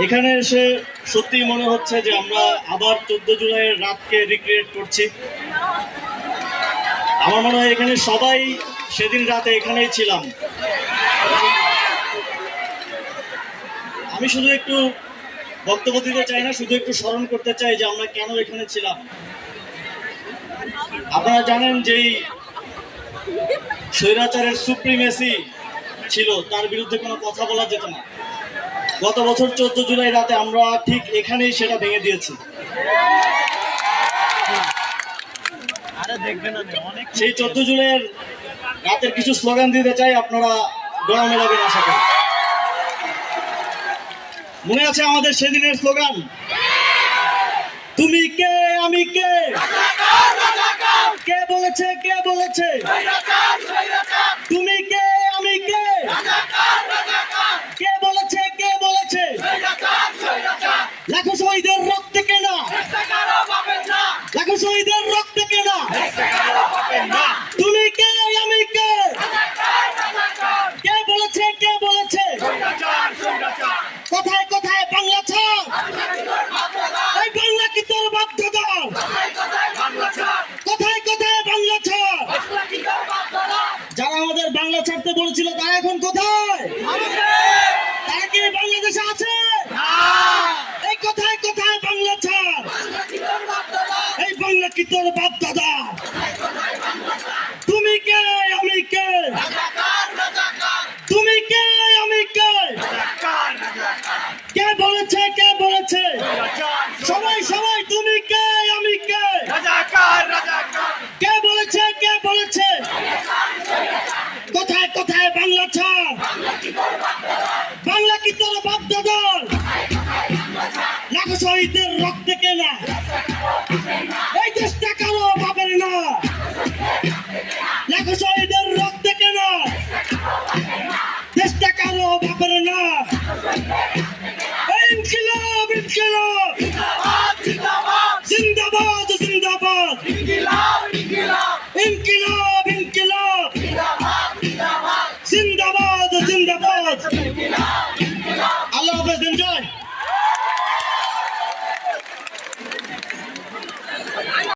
এখানে এসে সত্যিই মনে হচ্ছে যে আমরা আবার চোদ্দ জুলাইয়ের রাতকে রিক্রিয়েট করছি। আমার মনে হয় এখানে সবাই সেদিন রাতে এখানেই ছিলাম। আমি শুধু একটু বক্তব্য দিতে চাই না, শুধু একটু স্মরণ করতে চাই যে আমরা কেন এখানে ছিলাম। আপনারা জানেন যেই স্বৈরাচারের সুপ্রিমেসি ছিল, তার বিরুদ্ধে কোনো কথা বলা যেত না। গত বছর চোদ্দ জুলাই রাতে আমরা ঠিক এখানেই সেটা ভেঙে দিয়েছি। সেই চোদ্দ জুলাইয়ের রাতের কিছু স্লোগান দিতে চাই আপনারা গড়া মেলাবেন আশা করি। মনে আছে আমাদের সেদিনের স্লোগান? তুমি কে আমি কে বলেছে কে বলেছে তুমি কে আমি কে কে বলেছে কে বলেছে লাখো শহীদের রক্ত কেনা। লাখো শহীদের রক্ত কেনা তুমি কে আমি কে কে বলেছে কে বলেছে কোথায় কোথায় বাংলা ছাড় এই বাংলা কি তোর বাপ দাদা কোথায় কোথায় বাংলা ছাড় যারা আমাদের বাংলা ছাড়তে বলেছিল তারা এখন কোথায় তারা কি বাংলাদেশে আছে এই কোথায় কোথায় বাংলা ছাড় কি তোর বাপ দাদা। তুমি কে, আমি কে? তুমি কে, আমি কে? কে বলেছে কে বলেছে? সবাই সবাই, তুমি কে, আমি কে? কে বলেছে কে বলেছে? কোথায় কোথায় বাংলা ছাড়? বাংলা কি তোর বাপ দাদা। লাখো শহীদের রক্ত কেনা। चलो जिंदाबाद जिंदाबाद जिंदाबाद